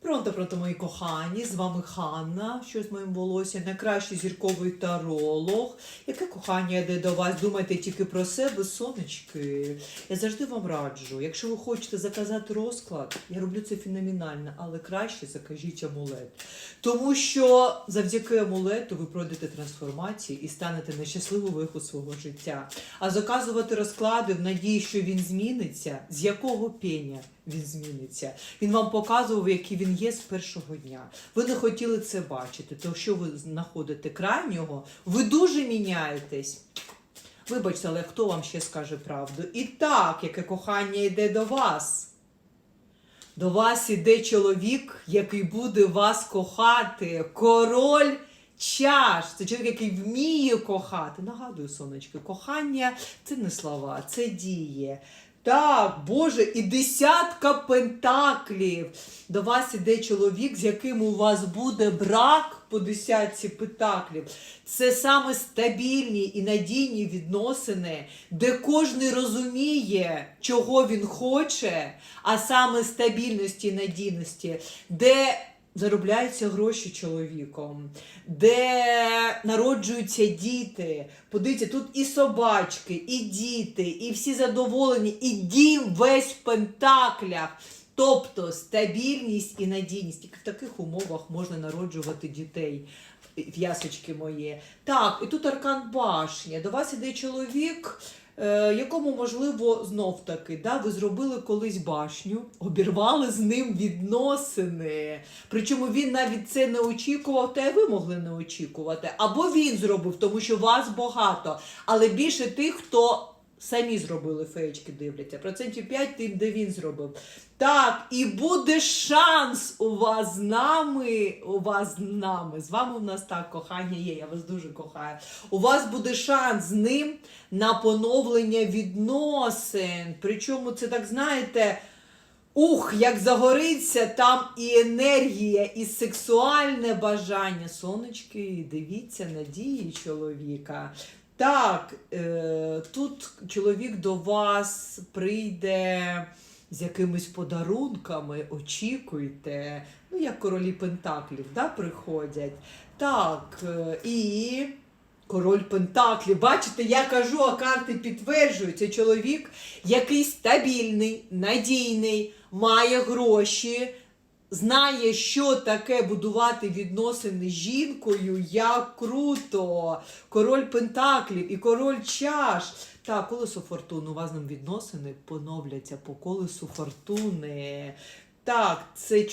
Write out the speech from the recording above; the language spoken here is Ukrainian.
Пронто, пронто, мої кохані, з вами Ханна, що з моїм волоссям, найкращий зірковий таролог. Яке кохання йде до вас? Думайте тільки про себе, сонечки. Я завжди вам раджу. Якщо ви хочете заказати розклад, я роблю це феноменально, але краще закажіть амулет. Тому що завдяки амулету ви пройдете трансформацію і станете на щасливу виху свого життя. А заказувати розклади в надії, що він зміниться, з якого пеня він зміниться. Він вам показував, який він є з першого дня. Ви не хотіли це бачити, то що ви знаходите крайнього, ви дуже міняєтесь. Вибачте, але хто вам ще скаже правду? І так, яке кохання йде до вас. До вас іде чоловік, який буде вас кохати. Король чаш. Це чоловік, який вміє кохати. Нагадую, сонечки, кохання це не слова, це діє. Так, Боже, і десятка пентаклів. До вас іде чоловік, з яким у вас буде брак по десятці пентаклів. Це саме стабільні і надійні відносини, де кожен розуміє, чого він хоче, а саме стабільності і надійності, де заробляються гроші чоловіком, де народжуються діти. Подивіться, тут і собачки, і діти, і всі задоволені, і дім весь в пентаклях. Тобто стабільність і надійність. Тільки в таких умовах можна народжувати дітей. В'ясочки мої. Так, і тут аркан башня. До вас іде чоловік, якому, можливо, знов таки, да, ви зробили колись башню, обірвали з ним відносини. Причому він навіть це не очікував, та й ви могли не очікувати. Або він зробив, тому що вас багато. Але більше тих, хто самі зробили феєчки, дивляться. Процентів 5 тим, де він зробив. Так, і буде шанс у вас з нами. У вас з нами. З вами у нас так кохання є. Я вас дуже кохаю. У вас буде шанс з ним на поновлення відносин. Причому це так знаєте. Ух, як загориться там і енергія, і сексуальне бажання. Сонечки, дивіться на дії чоловіка. Так, е, тут чоловік до вас прийде з якимись подарунками, очікуйте. Ну, як королі Пентаклів, да, приходять. Так, е, і король Пентаклів. Бачите, я кажу, а карти підтверджують. Це чоловік, який стабільний, надійний, має гроші. Знає, що таке будувати відносини з жінкою, як круто. Король Пентаклів і король чаш. Так, колесо фортуни. У вас нам відносини поновляться по колесу фортуни. Так, це чоловік.